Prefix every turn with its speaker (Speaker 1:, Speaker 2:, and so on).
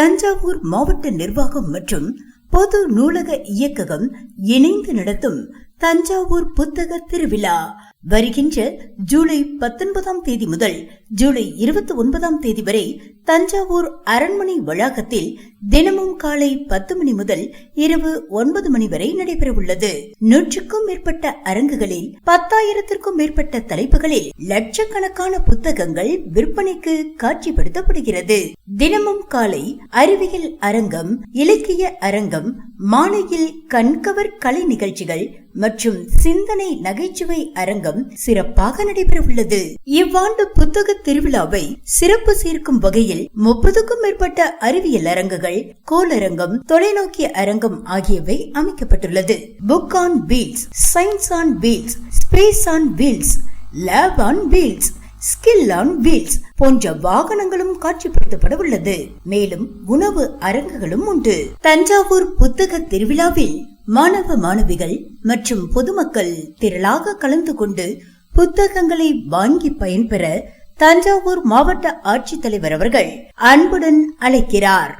Speaker 1: தஞ்சாவூர் மாவட்ட நிர்வாகம் மற்றும் பொது நூலக இயக்ககம் இணைந்து நடத்தும் தஞ்சாவூர் புத்தக திருவிழா. வருகின்ற ஜூலை பத்தொன்பதாம் தேதி முதல் ஜூலை இருபத்தி ஒன்பதாம் தேதி வரை தஞ்சாவூர் அரண்மனை வளாகத்தில் தினமும் காலை பத்து மணி முதல் இரவு ஒன்பது மணி வரை நடைபெறவுள்ளது. நூற்றுக்கும் மேற்பட்ட அரங்குகளில் பத்தாயிரத்திற்கும் மேற்பட்ட தலைப்புகளில் லட்சக்கணக்கான புத்தகங்கள் விற்பனைக்கு காட்சிப்படுத்தப்படுகிறது. தினமும் காலை அறிவியல் அரங்கம் இலக்கிய அரங்கம் மாலையில் கண்கவர் கலை நிகழ்ச்சிகள் மற்றும் சிந்தனை நகைச்சுவை அரங்கம் சிறப்பாக நடைபெறவுள்ளது. இவ்வாண்டு புத்தக திருவிழாவை சிறப்பு சேர்க்கும் வகையில் முப்பதுக்கும் மேற்பட்ட அறிவியல் அரங்குகள் கோலரங்கம் தொலைநோக்கிய அரங்கம் ஆகியவை அமைக்கப்பட்டுள்ளது. Book on wheels science on wheels space on wheels lab on wheels skill on wheels போன்ற வாகனங்களும் காட்சிப்படுத்தப்பட உள்ளது மேலும் உணவு அரங்குகளும் உண்டு. தஞ்சாவூர் புத்தக திருவிழாவில் மாணவ மாணவிகள் மற்றும் பொதுமக்கள் திரளாக கலந்து கொண்டு புத்தகங்களை வாங்கி பயன்பெற தஞ்சாவூர் மாவட்ட ஆட்சித்தலைவர் அவர்கள் அன்புடன் அழைக்கிறார்.